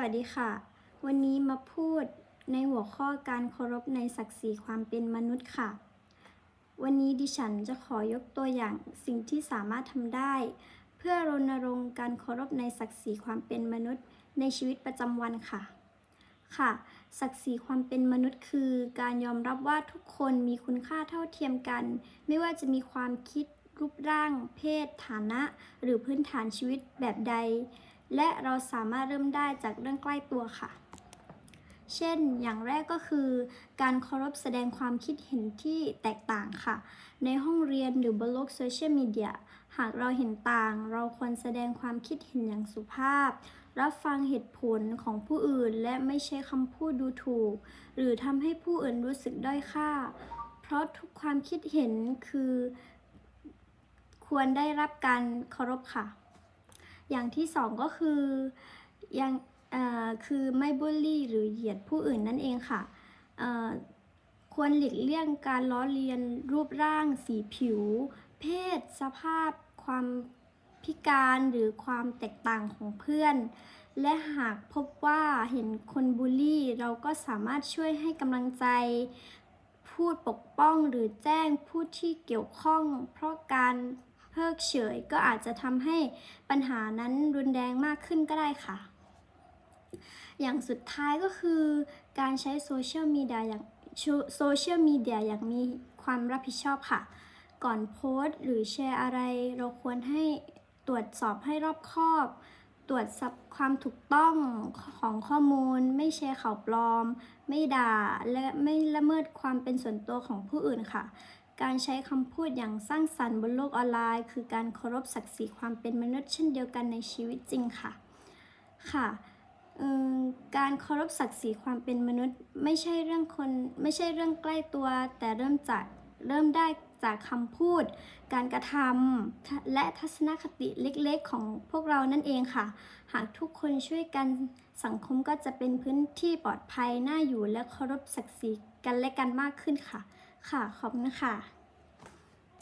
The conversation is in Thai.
วัสดีค่ะ วันนี้มาพูดในหัวข้อการเคารพในศักดิ์ศรีความเป็นมนุษย์ค่ะ วันนี้ดิฉันจะขอยกตัวอย่างสิ่งที่สามารถทำได้ เพื่อรณรงค์การเคารพในศักดิ์ศรีความเป็นมนุษย์ ในชีวิตประจำวันค่ะ ค่ะ ศักดิ์ศรีความเป็นมนุษย์คือการยอมรับว่าทุกคนมีคุณค่าเท่าเทียมกัน ไม่ว่าจะมีความคิดรูปร่าง เพศ ฐานะ หรือพื้นฐานชีวิตแบบใด และเราสามารถเริ่มได้จากเรื่องใกล้ตัวค่ะ เช่น อย่างแรกก็คือ การเคารพแสดงความคิดเห็นที่แตกต่างค่ะ ในห้องเรียนหรือบนโลกโซเชียลมีเดีย หากเราเห็นต่าง เราควรแสดงความคิดเห็นอย่างสุภาพ รับฟังเหตุผลของผู้อื่น และไม่ใช้คำพูดดูถูก หรือทำให้ผู้อื่นรู้สึกด้อยค่า เพราะทุกความคิดเห็นคือ ควรได้รับการเคารพค่ะ อย่างที่สองก็คือยังอ่อคือไม่บูลลี่หรือเหยียดผู้อื่นนั่นเองค่ะอ่อควรหลีกเลี่ยงการล้อเลียนรูปร่าง สีผิว เพศ สภาพ ความพิการหรือความแตกต่างของเพื่อน และหากพบว่าเห็นคนบูลลี่ เราก็สามารถช่วยให้กำลังใจ พูดปกป้องหรือแจ้งผู้ที่เกี่ยวข้อง เพราะการ เพิกเฉยก็อาจจะทำให้ปัญหานั้นรุนแรงมากขึ้นก็ได้ค่ะ อย่างสุดท้ายก็คือการใช้โซเชียลมีเดียอย่างโซเชียลมีเดียอย่างมีความรับผิดชอบค่ะ ก่อนโพสต์หรือแชร์อะไร เราควรให้ตรวจสอบให้รอบคอบ ตรวจสอบความถูกต้องของข้อมูล ไม่แชร์ข่าวปลอม ไม่ด่า และไม่ละเมิดความเป็นส่วนตัวของผู้อื่นค่ะ การใช้คำพูดอย่างสร้างสรรค์บนโลกออนไลน์ คือการเคารพศักดิ์ศรีความเป็นมนุษย์เช่นเดียวกันในชีวิตจริงค่ะ ค่ะการเคารพศักดิ์ศรีความเป็นมนุษย์ ไม่ใช่เรื่องคนไม่ใช่เรื่องใกล้ตัว แต่เริ่มจากเริ่มได้จากคำพูด การกระทำและทัศนคติเล็กๆ ของพวกเรานั่นเองค่ะ หากทุกคนช่วยกันสังคมก็จะเป็นพื้นที่ปลอดภัยน่าอยู่และเคารพศักดิ์ศรีกันและกันมากขึ้นค่ะ ค่ะ ขอบคุณค่ะ